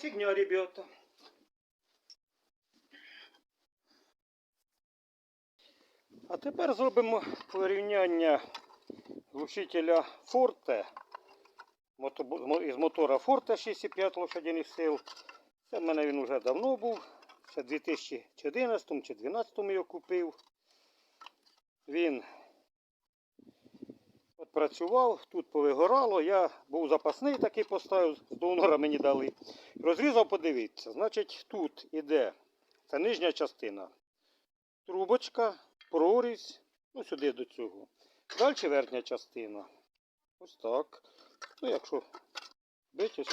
фігня, ребята. А тепер зробимо порівняння глушителя Forte із мотора Forte 6,5 лошадиних сил. Це в мене він вже давно був. Ще в 2011 чи 2012 його купив. Він працював, тут повигорало. Я був запасний такий поставив, з донора мені дали. Розрізав, подивіться. Значить, тут іде це нижня частина. Трубочка, прорізь, ну сюди до цього. Далі верхня частина. Ось так. Ну, якщо значить,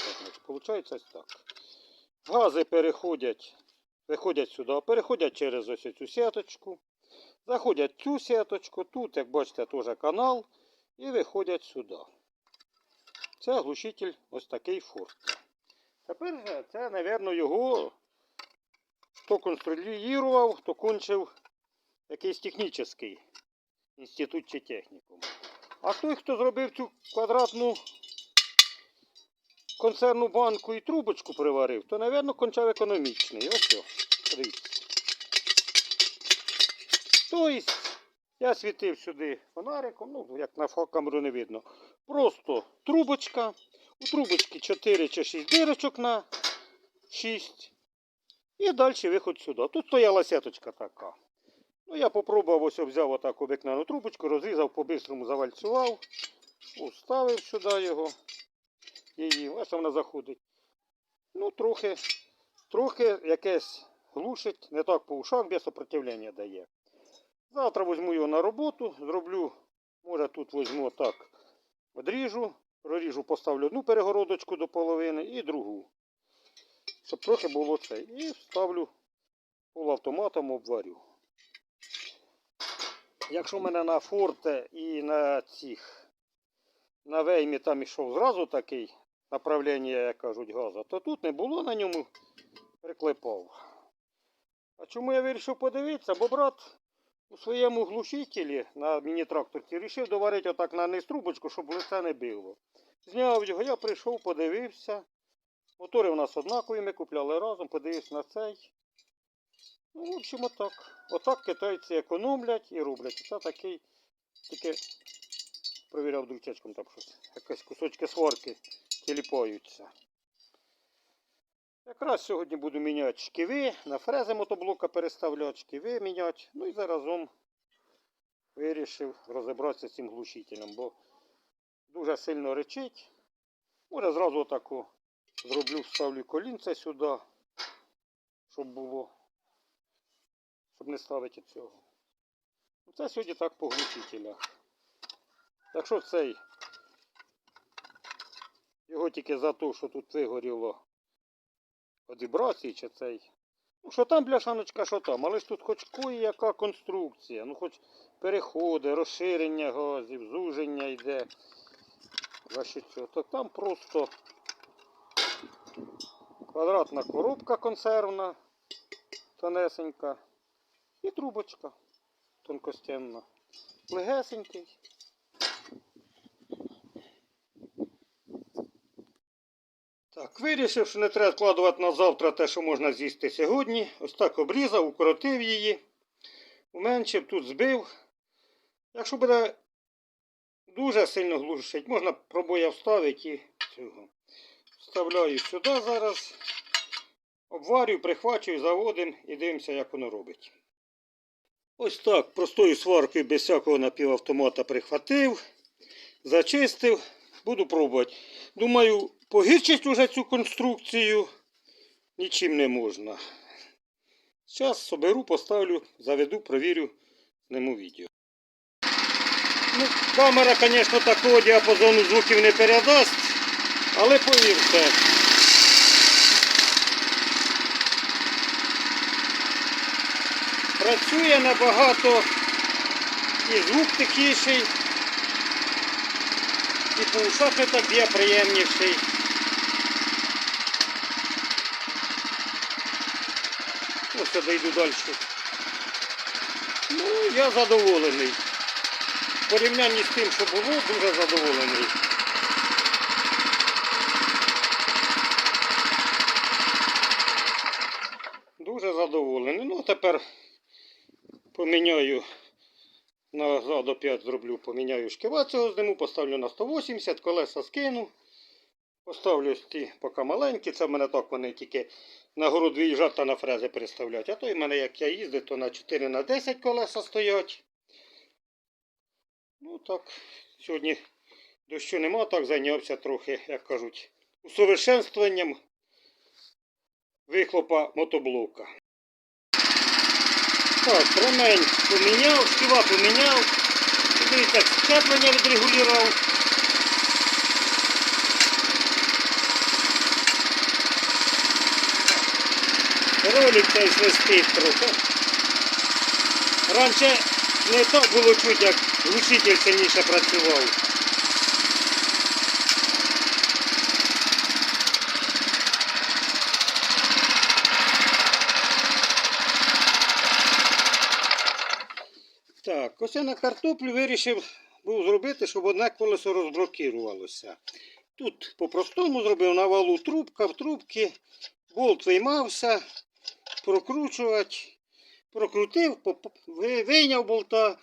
виходить ось так. Гази переходять, виходять сюди, переходять через ось цю сіточку. Заходять цю сіточку, тут, як бачите, теж канал, і виходять сюди. Це глушитель ось такий форт. Тепер це, мабуть, його хто конструював, хто кончив якийсь технічний інститут чи технікум. А той, хто зробив цю квадратну консервну банку і трубочку приварив, то, мабуть, кончав економічний. Ось. Подивіться. Тобто, я світив сюди фонариком, ну, як на камеру не видно. Просто трубочка. У трубочки 4 чи 6 дирочок на 6. І далі виход сюди. Тут стояла сеточка така. Ну, я попробував ось взяв отак обикновену трубочку, розрізав, по-бистрому завальцював, уставив сюди його. Її, ось вона заходить. Ну, трохи, трохи якесь глушить, не так по ушах, без сопротивлення дає. Завтра візьму його на роботу, зроблю, може тут візьму так, одріжу, проріжу, поставлю одну перегородочку до половини і другу. Щоб трохи було це. І вставлю полуавтоматом обварю. Якщо в мене на форте і на цих на веймі там ішов зразу такий направлення, як кажуть, газу, то тут не було на ньому приклепав. А чому я вирішив подивитися? Бо брат у своєму глушителі на міні-тракторці вирішив доварити отак на низ трубочку, щоб лице не било. Зняв його, я прийшов, подивився. Мотори у нас однакові, ми купляли разом, подивився на цей. Ну, в общем, отак. Отак китайці економлять і роблять. Це такий, тільки провіряв дручечком там щось. Якісь кусочки сварки тіліпаються. Якраз сьогодні буду міняти шківи, на фрези мотоблока переставляти, шківи міняти. Ну і заразом вирішив розібратися з цим глушителем, бо дуже сильно речить. Може зразу отаку зроблю, вставлю колінце сюди, щоб було щоб не ставити цього. Ну, Це сьогодні так по глушителях. Якщо цей його тільки за те, що тут вигоріло від чи цей. Ну, що там бляшаночка, що там, але ж тут хоч кої яка конструкція, ну хоч переходи, розширення газів, зуження йде. За що цього. Там просто квадратна коробка консервна, тонесенька. І трубочка тонкостенна. Легесенький. Так, вирішив, що не треба складувати на завтра те, що можна з'їсти сьогодні. Ось так обрізав, укоротив її. Уменшив, тут збив. Якщо буде дуже сильно глушить, можна пробоя вставити і цього. Вставляю сюди зараз. Обварюю, прихвачую, заводимо і дивимося, як воно робить. Ось так, простою сваркою без всякого напівавтомата прихватив, зачистив, буду пробувати. Думаю, погірчить уже цю конструкцію нічим не можна. Зараз соберу, поставлю, заведу, провірю, сниму відео. Ну, камера, звісно, такого діапазону звуків не передасть, але повірте. Працює набагато і звук тихіший, і по так б'є приємніший. дивіться, дойду далі. Ну, я задоволений. В порівнянні з тим, що було, дуже задоволений. Дуже задоволений. Ну, а тепер поміняю. Назад опять зроблю, поміняю шкива цього зниму, поставлю на 180, колеса скину. Поставлю ті поки маленькі, це в мене так вони тільки на город виїжджати та на фрези переставлять. А то і мене, як я їздив, то на 4 на 10 колеса стоять. Ну так, сьогодні дощу нема, так зайнявся трохи, як кажуть, усовершенствуванням вихлопа мотоблока. Так, ремень поміняв, шківа поміняв. Дивіться, щеплення відрегулював. Ролик цей свистить трохи. Раніше не так було чуть, як глушитель сильніше працював. Так, ось я на картоплю вирішив був зробити, щоб одне колесо розблокірувалося. Тут по-простому зробив на валу трубка в трубці, болт виймався, прокручувати. Прокрутив, вийняв болта,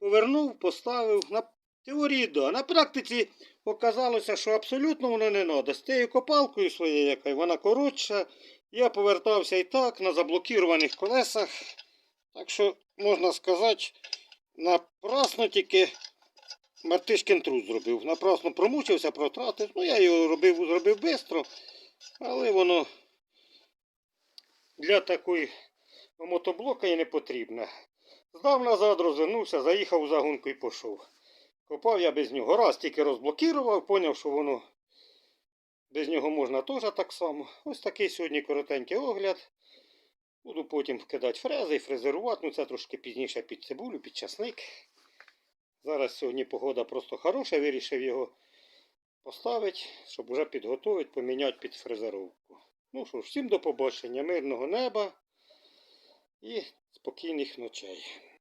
повернув, поставив. На теорії да. На практиці оказалося, що абсолютно воно не треба. З тією копалкою своєю, яка вона коротша. Я повертався і так на заблокірованих колесах. Так що, можна сказати, напрасно тільки Мартишкин труд зробив. Напрасно промучився, протратив. Ну, я його робив, зробив швидко, але воно для такої мотоблока і не потрібне. Здав назад, розвернувся, заїхав у загонку і пішов. Копав я без нього. Раз тільки розблокував, поняв, що воно без нього можна теж так само. Ось такий сьогодні коротенький огляд. Буду потім вкидати фрези і фрезерувати. Ну це трошки пізніше під цибулю, під часник. Зараз сьогодні погода просто хороша, вирішив його поставити, щоб вже підготувати, поміняти під фрезеровку. Ну що ж, всім до побачення, мирного неба і спокійних ночей.